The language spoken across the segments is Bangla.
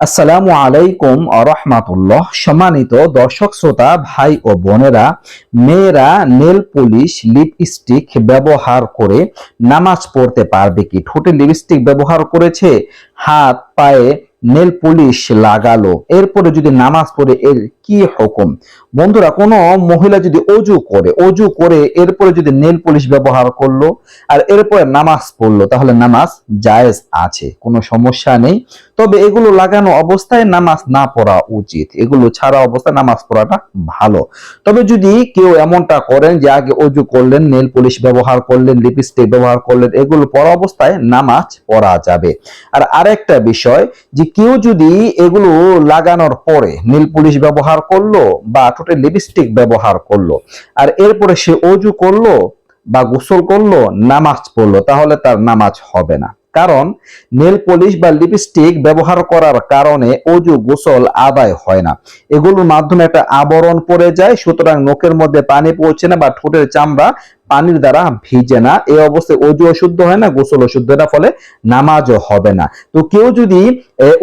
আসসালামু আলাইকুম রহমাতুল্লাহ। সম্মানিত দর্শক, শ্রোতা, ভাই ও বোনেরা, মেয়েরা নেল পলিশ, লিপস্টিক ব্যবহার করে নামাজ পড়তে পারবে কি? ঠোঁটে লিপস্টিক ব্যবহার করেছে? হাত, পায়ে নেল পলিশ লাগালো। এরপরে যদি নামাজ পড়ে, এর কি হুকুম? বন্ধুরা, কোনো মহিলা যদি অজু করে অজু করে এরপরে যদি নেল পলিশ ব্যবহার করল আর এরপরে নামাজ পড়ল, তাহলে নামাজ জায়েজ আছে, কোনো সমস্যা নেই। তবে এগুলো লাগানো অবস্থায় নামাজ না পড়া উচিত। এগুলো ছাড়া অবস্থায় নামাজ পড়াটা ভালো। তবে যদি কেউ এমনটা করেন যে আগে অজু করলেন, নেল পুলিশ ব্যবহার করলেন, লিপস্টিক ব্যবহার করলেন, এগুলো পড়া অবস্থায় নামাজ পড়া যাবে। আর আরেকটা বিষয় যে কেউ যদি এগুলো লাগানোর পরে নীল পুলিশ ব্যবহার করল বা ঠোঁটে লিপস্টিক ব্যবহার করল, আর এরপরে সে অজু করল বা গোসল করল, নামাজ পড়ল, তাহলে তার নামাজ হবে না। কারণ নেল পলিশ বা লিপস্টিক ব্যবহার করার কারণে অজু গোসল আদায় হয় না। এগুলোর মাধ্যমে একটা আবরণ পড়ে যায়, সুতরাং নখের মধ্যে পানি পৌঁছে না বা ঠোঁটের চামড়া পানির দ্বারা ভিজে না। এই অবস্থায় অজু অশুদ্ধ হয় না গোসল অশুদ্ধ এটা ফলে নামাজও হবে না। তো কেউ যদি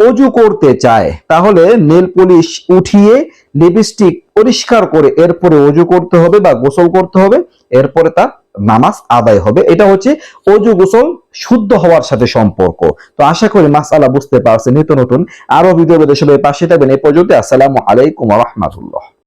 অজু করতে চায়, তাহলে নেল পলিশ উঠিয়ে লিপস্টিক পরিষ্কার করে এরপরে অজু করতে হবে বা গোসল করতে হবে। এরপরে তার নামাজ আদায় হবে। এটা হচ্ছে অজু গোসল শুদ্ধ হওয়ার সাথে সম্পর্ক। তো আশা করি মাসালা বুঝতে পারছেন, নিত্য নতুন আরও ভিডিও সবাই পাশে থাকবেন। এ পর্যন্ত আসসালাম আলাইকুম রহমাতুল্লাহ।